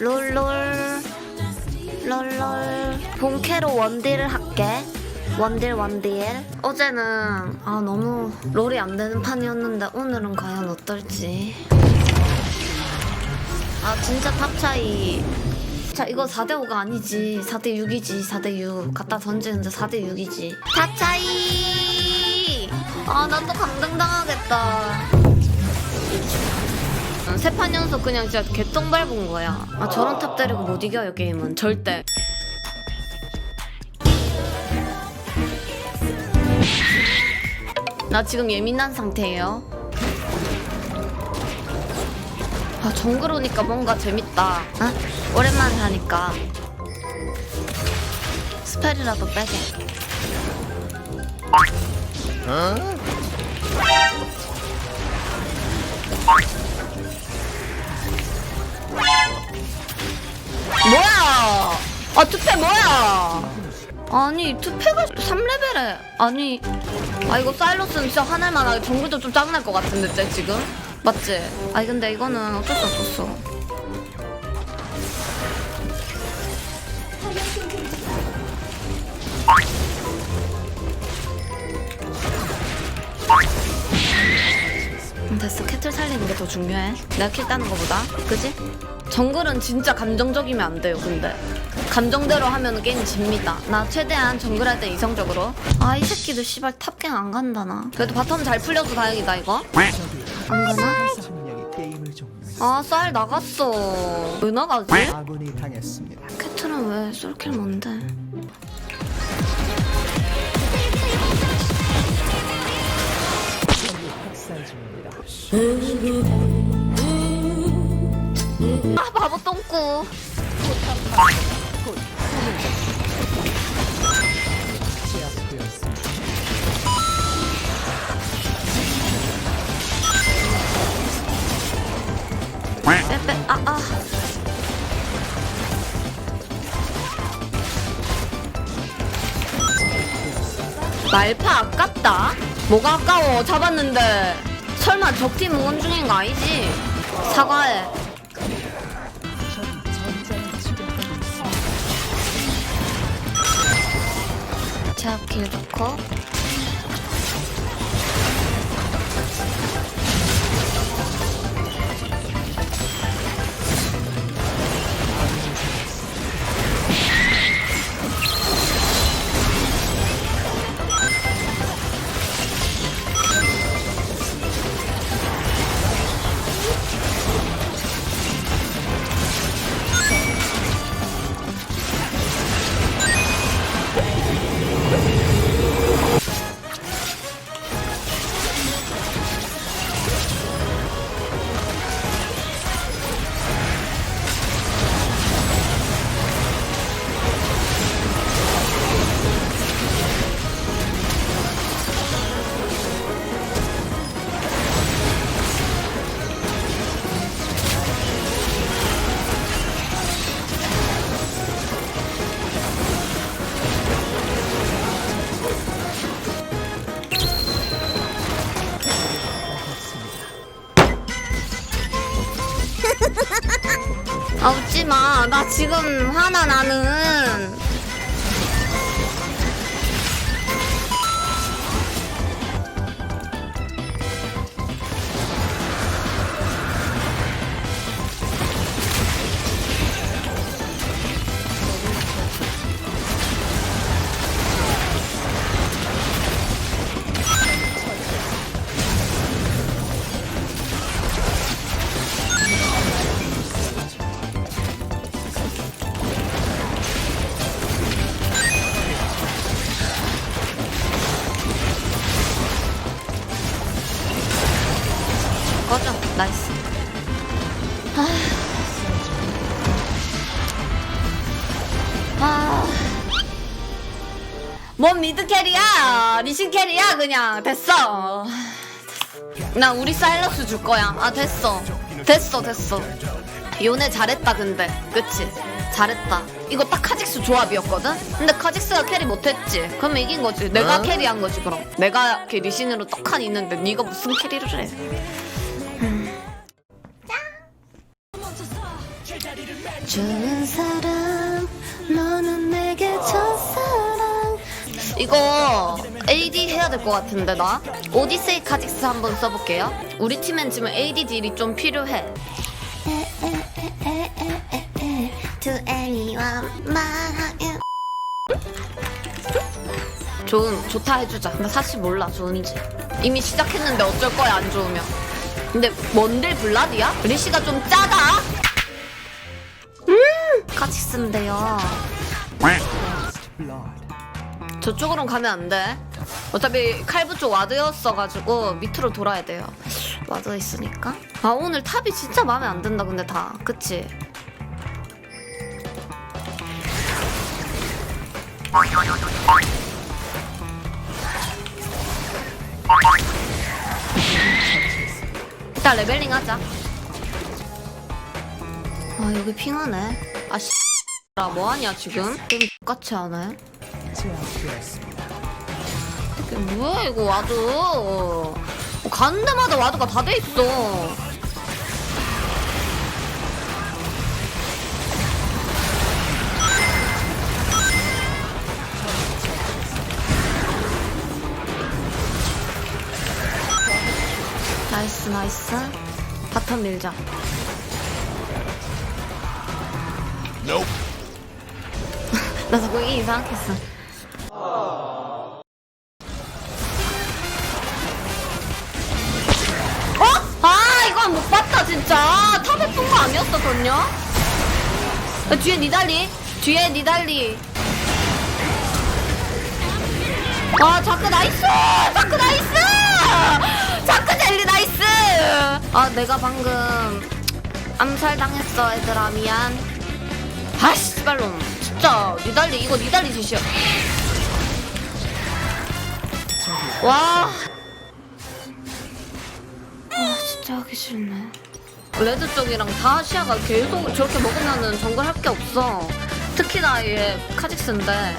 롤롤 롤롤. 본캐로 원딜을 할게. 원딜 원딜. 어제는 아 너무 롤이 안 되는 판이었는데 오늘은 과연 어떨지. 아 진짜 탑 차이. 자 이거 4대5가 아니지. 4대6이지 4대6 갖다 던지는데 4대6이지. 탑 차이! 아 나또 감당당하겠다 세 판 연속 그냥 진짜 개똥 밟은 거야. 아 저런 탑 때리고 못 이겨요 게임은 절대. 나 지금 예민한 상태예요. 아 정글 오니까 뭔가 재밌다. 아 오랜만에 하니까 스펠이라도 빼게. 뭐야? 아 투패 뭐야? 아니 투패가 3레벨에 아니 아 이거 사일러스는 진짜 화낼만 하게 정글도 좀 짜증날 것 같은데 쟤 지금 맞지? 아니 근데 이거는 어쩔 수 없었어 음, 됐어 캐틀 살리는 게 더 중요해 내가 킬 따는 거보다 그지? 정글은 진짜 감정적이면 안 돼요 근데 감정대로 하면 게임 집니다 나 최대한 정글 할 때 이성적으로 아 이 새끼들 씨발 탑갱 안 간다 나 그래도 바텀 잘 풀려서 다행이다 이거 안 가나? 아 쌀 나갔어 왜 나가지? 아군이 당했습니다. 캐틀은 왜 쏠킬 뭔데? 아 바보. 빼빼 아아 말파 아깝다. 뭐가 아까워? 잡았는데 설마 적팀 응원 중인 거 아니지? 사과해. 제압킬 좋고 아 웃지 마. 나 지금 화나 나는. 나이스. 아. 아. 뭔 미드 캐리야? 리신 캐리야? 그냥 됐어. 나 우리 사일러스 줄 거야. 아 됐어. 됐어 됐어. 요네 잘했다 근데. 그치? 잘했다. 이거 딱 카직스 조합이었거든? 근데 카직스가 캐리 못했지. 그러면 이긴 거지. 내가 캐리한 거지 그럼. 내가 이렇게 리신으로 떡하니 있는데 네가 무슨 캐리를 해? 좋은 사람 너는 내게 첫사랑. 이거 AD 해야 될 것 같은데 나? 오디세이 카직스 한번 써볼게요. 우리 팀엔 지금 AD 딜이 좀 필요해. To anyone 좋은 좋다 해주자. 나 사실 몰라 좋은지. 이미 시작했는데 어쩔 거야 안 좋으면. 근데 뭔들 블라디야? 리시가 좀 짜다 음 카직스인데요 First blood. 저쪽으로는 가면 안 돼. 어차피 칼부 쪽 와드였어가지고 밑으로 돌아야 돼요. 와드 있으니까. 아 오늘 탑이 진짜 마음에 안 든다 근데 다. 그치? 일단 레벨링 하자. 아 여기 핑하네. 아 씨. 아, 뭐하냐 지금? 게임 똑같이. 제압되었습니다. 이게 뭐야 이거 와드 어, 가는 데마다 와드가 다 돼 있어 나이스 나이스 바텀 밀자. 나 자꾸 이 이상했어. 어? 아 이건 못 봤다 진짜. 탑에 푼거 아니었어 전혀? 야, 뒤에 니달리. 뒤에 니달리. 아 자크 나이스! 자크 나이스 아 내가 방금 암살당했어 얘들아. 미안. 아씨 씨발놈 진짜 니달리 이거 니달리 짓이야. 와. 아 진짜 하기 싫네. 레드 쪽이랑 다시아가 계속 저렇게 먹으면은 정글 할 게 없어. 특히나 얘 카직스인데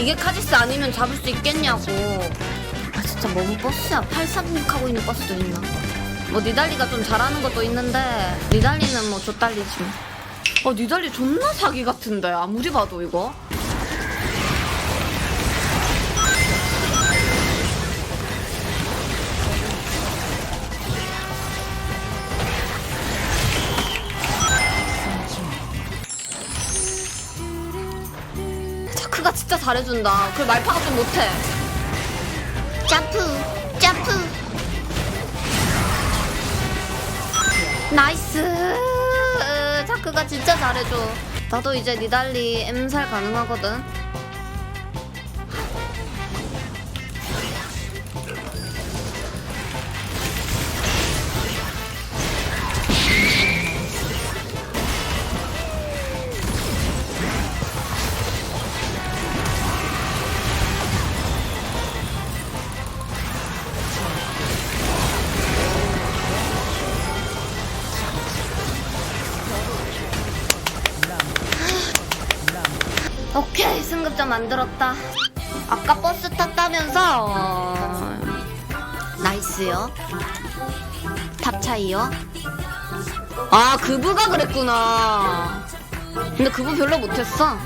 이게 카직스 아니면 잡을 수 있겠냐고. 아 진짜 뭔 버스야. 836 하고 있는 버스도 있나? 뭐 니달리가 좀 잘하는 것도 있는데 니달리는 뭐 좆달리지 어 니달리 존나 사기 같은데. 아무리 봐도 이거 잘해준다. 그 말파가 좀 못해. 점프 점프. 나이스. 자크가 진짜 잘해줘. 나도 이제 니달리 M살 가능하거든 승급자 만들었다. 아까 버스 탔다면서? 어... 나이스요. 탑 차이요? 아 그부가 그랬구나. 근데 그부 별로 못했어